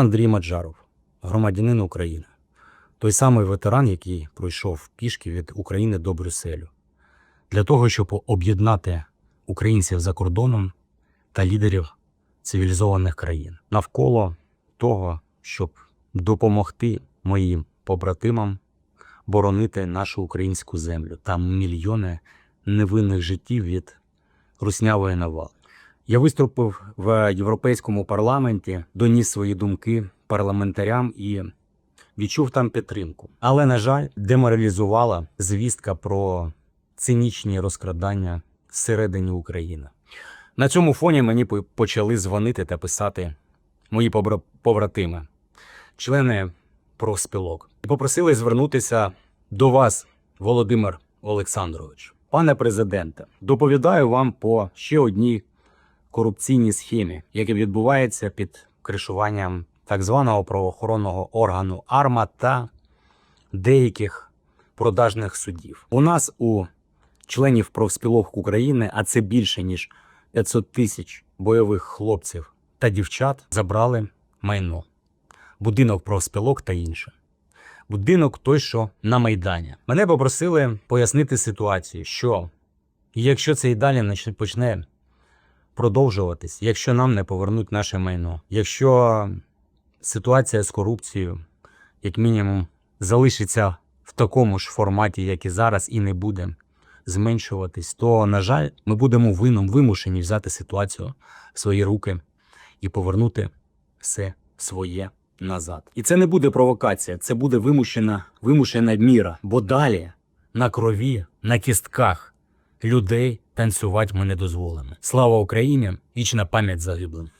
Андрій Маджаров, громадянин України. Той самий ветеран, який пройшов пішки від України до Брюсселю, для того, щоб об'єднати українців за кордоном та лідерів цивілізованих країн навколо того, щоб допомогти моїм побратимам боронити нашу українську землю та мільйони невинних життів від руснявої навали. Я виступив в Європейському парламенті, доніс свої думки парламентарям і відчув там підтримку. Але, на жаль, деморалізувала звістка про цинічні розкрадання всередині України. На цьому фоні мені почали дзвонити та писати мої побра- побратими, члени профспілок. І попросили звернутися до вас, Володимир Олександрович. Пане президенте, доповідаю вам по ще одній корупційній схемі, яка відбувається під кришуванням так званого правоохоронного органу АРМА та деяких продажних судів. У нас у членів профспілок України, а це більше ніж 500 тисяч бойових хлопців та дівчат, забрали майно, будинок профспілок та інше. Будинок той, що на Майдані. Мене попросили пояснити ситуацію, що якщо це і далі почне продовжуватись, якщо нам не повернуть наше майно, якщо ситуація з корупцією, як мінімум, залишиться в такому ж форматі, як і зараз, і не буде зменшуватись, то, на жаль, ми будемо вином вимушені взяти ситуацію в свої руки і повернути все своє назад. І це не буде провокація, це буде вимушена, вимушена міра, бо далі на крові, на кістках людей танцювати ми не дозволимо. Слава Україні! Вічна пам'ять загиблим.